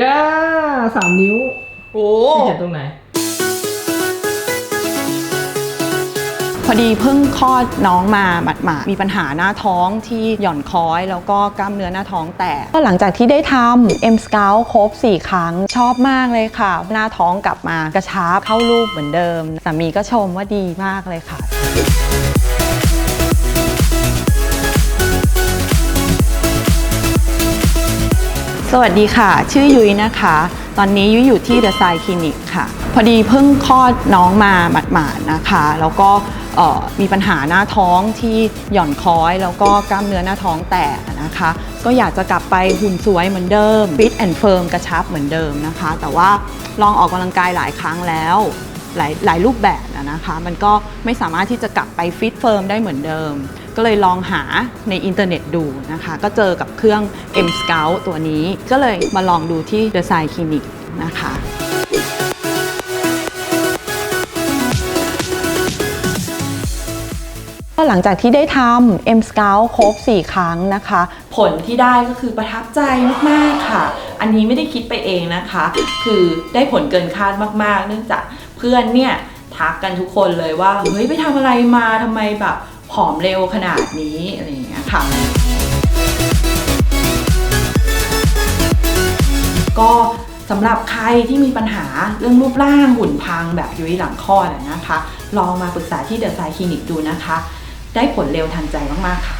ย่าสามนิ้วโอ้ไม่เห็นตรงไหน พอดีเพิ่งคลอดน้องมาหมาดๆมีปัญหาหน้าท้องที่หย่อนคล้อย แล้วก็กล้ามเนื้อหน้าท้องแตกก็หลังจากที่ได้ทำ M Scout ครบ 4 ครั้งชอบมากเลยค่ะ หน้าท้องกลับมากระชับเข้ารูปเหมือนเดิมสามีก็ชมว่าดีมากเลยค่ะ วัสดีค่ะ ชื่อยุ้ยนะคะ ตอนนี้ยุ้ยอยู่ที่เดอะไซคลินิกค่ะ พอดีเพิ่งคลอดน้องมาหมาดๆนะคะ แล้วก็มีปัญหาหน้าท้องที่หย่อนคล้อย แล้วก็กล้ามเนื้อหน้าท้องแตกนะคะ ก็อยากจะกลับไปหุ่นสวยเหมือนเดิม fit and firm กระชับเหมือนเดิมนะคะ แต่ว่าลองออกกำลังกายหลายครั้งแล้วหลายหลายรูปแบบนะคะ มันก็ไม่สามารถที่จะกลับไปฟิตเฟิร์มได้เหมือนเดิม ก็เลยลองหาในอินเทอร์เน็ตดูนะคะ ก็เจอกับเครื่อง M Scout ตัวนี้ ก็เลยมาลองดูที่ The s i g n Clinic นะคะก็หลังจากที่ได้ทำ M Scout ครบ 4 ครั้งนะคะ ผลที่ได้ก็คือประทับใจมาก ๆ ค่ะ อันนี้ไม่ได้คิดไปเองนะคะ คือได้ผลเกินคาดมาก ๆ เนื่องจากเพื่อนเนี่ยทักกันทุกคนเลยว่า เฮ้ย ไปทำอะไรมาทำไมแบบ ผอมเร็วขนาดนี้อะไรอย่างเงี้ยค่ะก็สำหรับใครที่มีปัญหาเรื่องรูปร่างหุ่นพังแบบยุ้ยหลังคลอดอะนะคะ ลองมาปรึกษาที่เดอะไซคลินิกดูนะคะ ได้ผลเร็วทันใจมาก ๆ ค่ะ